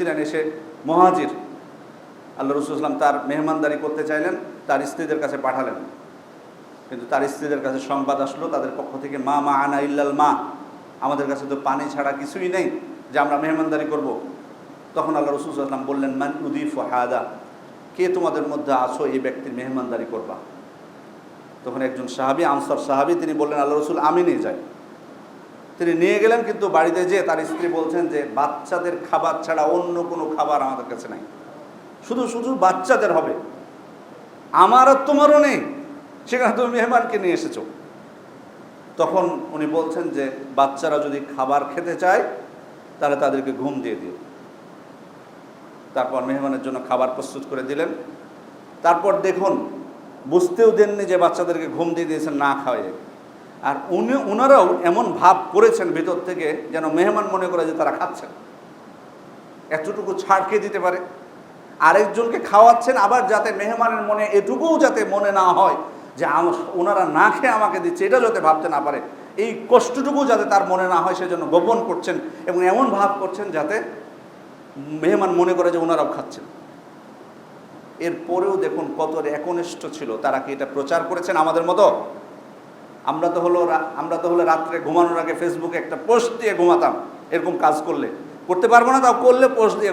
ছিলেন এসে মহাজির। আল্লাহ রসুলাম তার মেহমানদারি করতে চাইলেন, তার স্ত্রীদের কাছে পাঠালেন। কিন্তু তার স্ত্রীদের কাছে সংবাদ আসলো, তাদের পক্ষ থেকে মা মা আনা ইল্লাল মা, আমাদের কাছে তো পানি ছাড়া কিছুই নেই যে আমরা মেহমানদারি করব। তখন আল্লাহ রসুল রসুলাম বললেন, মান উদিফ হাদা, কে তোমাদের মধ্যে আসো এই ব্যক্তির মেহমানদারি করবা? তখন একজন সাহাবি, আনসার সাহাবি, তিনি বললেন, আল্লাহ রসুল, আমি নিয়ে যাই। তিনি নিয়ে গেলেন, কিন্তু বাড়িতে যেয়ে তার স্ত্রী বলছেন যে, বাচ্চাদের খাবার ছাড়া অন্য কোনো খাবার আমাদের কাছে নাই। শুধু শুধু বাচ্চাদের হবে। আমার আর তোমারও নেই। সেখানে তুমি মেহমানকে নিয়ে এসেছ। তখন উনি বলছেন যে, বাচ্চারা যদি খাবার খেতে চায়, তাহলে তাদেরকে ঘুম দিয়ে দিও। তারপর মেহমানের জন্য খাবার প্রস্তুত করে দিলেন। তারপর দেখুন, বুঝতেও দেননি যে বাচ্চাদেরকে ঘুম দিয়ে দিয়েছেন, না খাওয়াইয়ে আর উনি ওনারাও এমন ভাব করেছেন ভিতর থেকে যেন মেহমান মনে করে যে তারা খাচ্ছেন। এতটুকু ছাড় কে দিতে পারে? আরেকজনকে খাওয়াচ্ছেন আবার যাতে মেহমানের মনে, এটুকুও যাতে মনে না হয় যে ওনারা না খেয়ে আমাকে দিচ্ছে, এটা যাতে ভাবতে না পারে। এই কষ্টটুকু যাতে তার মনে না হয়, সেজন্য গোপন করছেন এবং এমন ভাব করছেন যাতে মেহমান মনে করে যে ওনারাও খাচ্ছেন। এরপরেও দেখুন কত একনিষ্ঠ ছিল, তারা কি এটা প্রচার করেছেন আমাদের মতো? আমরা তো হলো আমরা তো হলো রাত্রে ঘুমানোর আগে ফেসবুকে একটা পোস্ট দিয়ে ঘুমাতাম। এরকম কাজ করলে। করতে পারব না তাও করলে পোস্ট দিয়ে